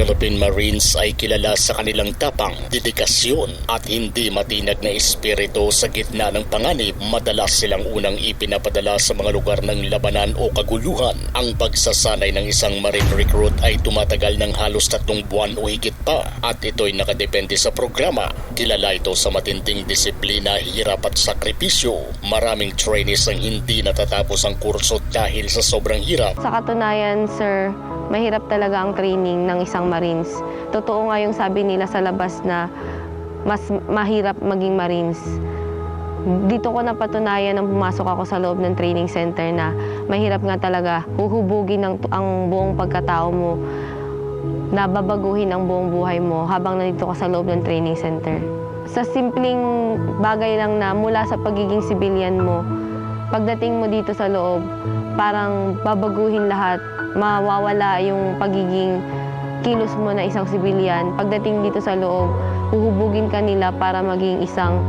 Philippine Marines ay kilala sa kanilang tapang, dedikasyon at hindi matinag na espiritu sa gitna ng panganib. Madalas silang unang ipinapadala sa mga lugar ng labanan o kaguluhan. Ang pagsasanay ng isang Marine recruit ay tumatagal ng halos tatlong buwan o higit pa at ito'y nakadepende sa programa. Kilala ito sa matinding disiplina, hirap at sakripisyo. Maraming trainees ang hindi natatapos ang kurso dahil sa sobrang hirap. Sa katunayan, sir, mahirap talaga ang training ng isang Marines. Totoo nga yung sabi nila sa labas na mas mahirap maging Marines. Dito ko napatunayan nang pumasok ako sa loob ng training center na mahirap nga talaga huhubugin ng, ang buong pagkatao mo, nababaguhin ang buong buhay mo habang nandito ka sa loob ng training center. Sa simpleng bagay lang na mula sa pagiging civilian mo, pagdating mo dito sa loob, parang babaguhin lahat, mawawala yung pagiging kilos mo na isang civilian. Pagdating dito sa loob, huhubugin ka nila para maging isang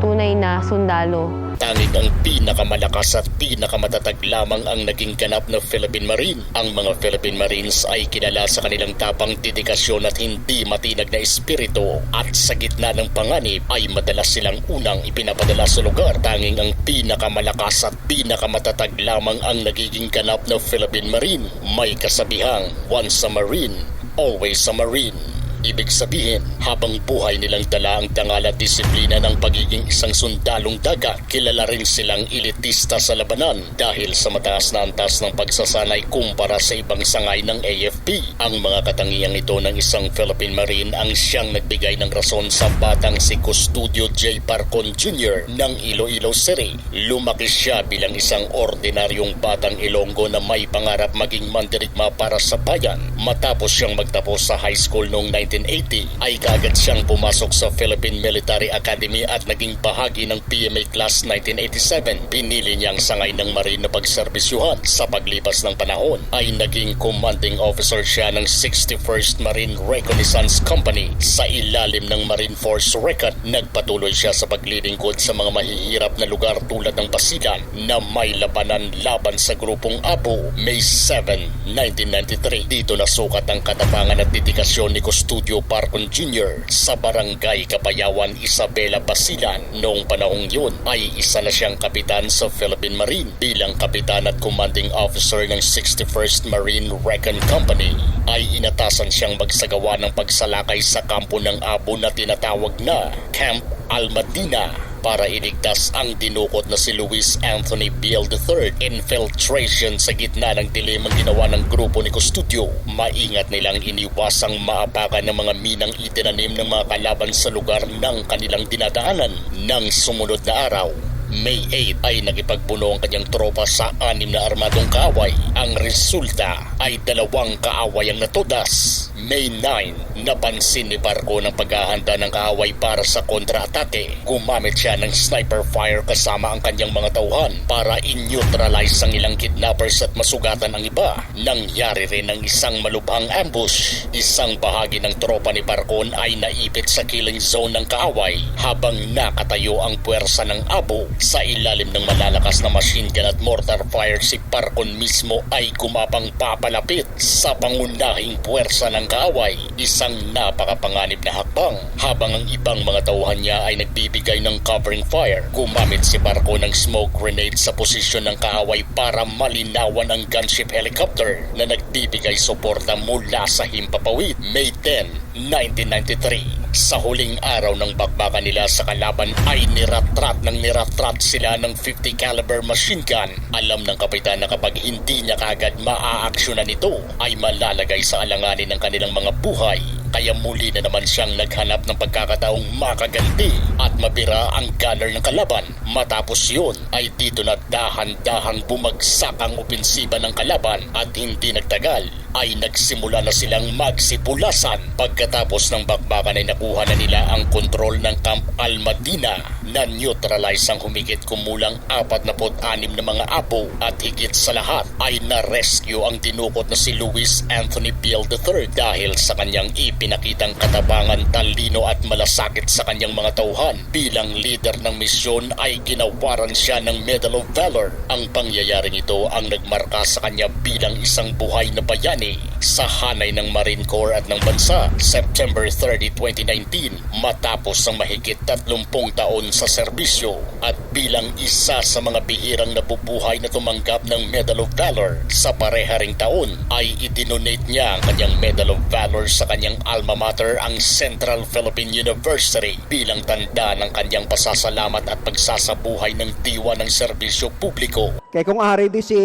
tunay na sundalo. Tanging ang pinakamalakas at pinakamatatag lamang ang naging ganap na Philippine Marine. Ang mga Philippine Marines ay kilala sa kanilang tapang dedikasyon at hindi matinag na espiritu at sa gitna ng panganib ay madalas silang unang ipinapadala sa lugar. Tanging ang pinakamalakas at pinakamatatag lamang ang nagiging ganap na Philippine Marine. May kasabihang, once a Marine, always a Marine. Ibig sabihin, habang buhay nilang dala ang dangal disiplina ng pagiging isang sundalong dagat, kilala rin silang elitista sa labanan dahil sa mataas na antas ng pagsasanay kumpara sa ibang sangay ng AFP. Ang mga katangiang ito ng isang Philippine Marine ang siyang nagbigay ng rason sa batang si Custodio J. Parcon Jr. ng Iloilo City. Lumaki siya bilang isang ordinaryong batang Ilonggo na may pangarap maging mandirigma para sa bayan. Matapos siyang magtapos sa high school noong 1980 ay kagad siyang pumasok sa Philippine Military Academy at naging bahagi ng PMA Class 1987. Pinili niyang sangay ng Marine na pagserbisyuhan. Sa paglipas ng panahon ay naging commanding officer siya ng 61st Marine Reconnaissance Company. Sa ilalim ng Marine Force Record, nagpatuloy siya sa paglilingkod sa mga mahihirap na lugar tulad ng Basilan na may labanan laban sa grupong Apo May 7, 1993. Dito nasukat ang katapangan at dedikasyon ni Custodio Parcon Jr. sa Barangay Kapayawan, Isabela, Basilan. Noong panahong yun ay isa na siyang kapitan sa Philippine Marine bilang kapitan at commanding officer ng 61st Marine Recon Company ay inatasan siyang magsagawa ng pagsalakay sa kampo ng Abo na tinatawag na Camp Almadina para iligtas ang dinukot na si Luis Anthony Biel III. Infiltration sa gitna ng dilim ang ginawa ng grupo ni Custodio. Maingat nilang iniwasang maapakan ng mga minang itinanim ng mga kalaban sa lugar ng kanilang dinadaanan. Nang sumunod na araw, May 8 ay nakipagpuno ang kanyang tropa sa anim na armadong kaaway. Ang resulta ay dalawang kaaway ang natudas. May 9, napansin ni Barco ng paghahanda ng kaaway para sa kontra-atake. Gumamit siya ng sniper fire kasama ang kanyang mga tauhan para in-neutralize ang ilang kidnappers at masugatan ang iba. Nangyari rin ang isang malubhang ambush. Isang bahagi ng tropa ni Barcon ay naipit sa killing zone ng kaaway habang nakatayo ang puwersa ng abo sa ilalim ng malalakas na machine gun at mortar fire si Parcon mismo ay gumapang papalapit sa pangunahing puwersa ng kaaway. Isang napakapanganib na hakbang habang ang ibang mga tauhan niya ay nagbibigay ng covering fire. Gumamit si Barco ng smoke grenade sa posisyon ng kaaway para malinawan ang gunship helicopter na nagbibigay suporta mula sa himpapawid. May 10, 1993. Sa huling araw ng bakbakan nila sa kalaban ay niratrat ng niratrat sila ng 50 caliber machine gun. Alam ng kapitan na kapag hindi niya kagad maaaksyonan ito ay malalagay sa alanganin ng kanilang mga buhay. Kaya muli na naman siyang naghanap ng pagkakataong makaganti at mabira ang gunner ng kalaban. Matapos yun ay dito na dahan-dahang bumagsak ang opensiba ng kalaban at hindi nagtagal ay nagsimula na silang magsipulasan. Pagkatapos ng bakbakan ay nakuha na nila ang kontrol ng Camp Almadina na neutralize ang humigit kumulang 46 na mga apo at higit sa lahat ay na-rescue ang tinukot na si Luis Anthony Biel III dahil sa kanyang ipinakitang katabangan, talino at malasakit sa kanyang mga tauhan. Bilang leader ng misyon ay ginawaran siya ng Medal of Valor. Ang pangyayaring ito ang nagmarka sa kanya bilang isang buhay na bayani sa hanay ng Marine Corps at ng bansa September 30, 2019 matapos ang mahigit 30 taon sa serbisyo at bilang isa sa mga bihirang nabubuhay na tumanggap ng Medal of Valor sa pareharing taon ay idinonate niya ang kanyang Medal of Valor sa kanyang alma mater ang Central Philippine University bilang tanda ng kanyang pasasalamat at pagsasabuhay ng diwa ng serbisyo publiko Kaya kung ari di si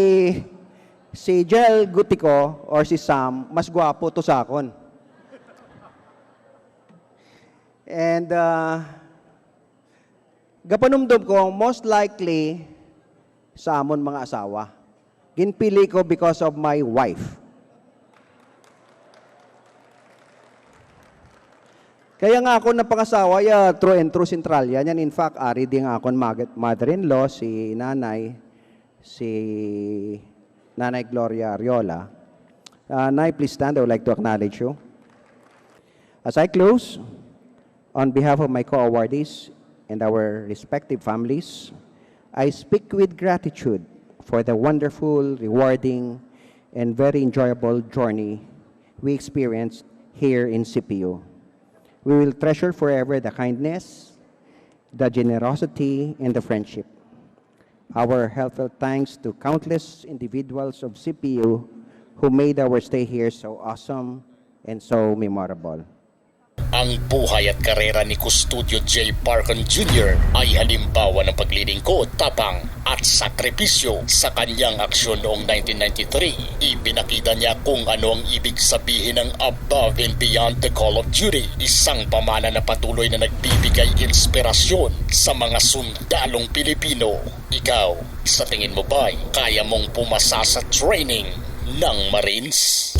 si Jel Gutico or si Sam, mas gwapo to sa akon. And uh, gapanumdum ko, most likely sa amon mga asawa. Ginpili ko because of my wife. Kaya nga ako napangasawa, ya, true and true central yan. Yan, in fact, ari din nga mag- mother-in-law, si nanay, si Nanay Gloria Ariola. Uh, Nay, please stand. I would like to acknowledge you. As I close, on behalf of my co-awardees and our respective families, I speak with gratitude for the wonderful, rewarding, and very enjoyable journey we experienced here in CPU. We will treasure forever the kindness, the generosity, and the friendship. Our heartfelt thanks to countless individuals of CPU who made our stay here so awesome and so memorable. Ang buhay at karera ni Custodio J. Parkon Jr. ay halimbawa ng paglilingkod, tapang at sakripisyo sa kanyang aksyon noong 1993. Ipinakita niya kung ano ang ibig sabihin ng above and beyond the call of duty. Isang pamana na patuloy na nagbibigay inspirasyon sa mga sundalong Pilipino. Ikaw, sa tingin mo ba, kaya mong pumasa sa training ng Marines?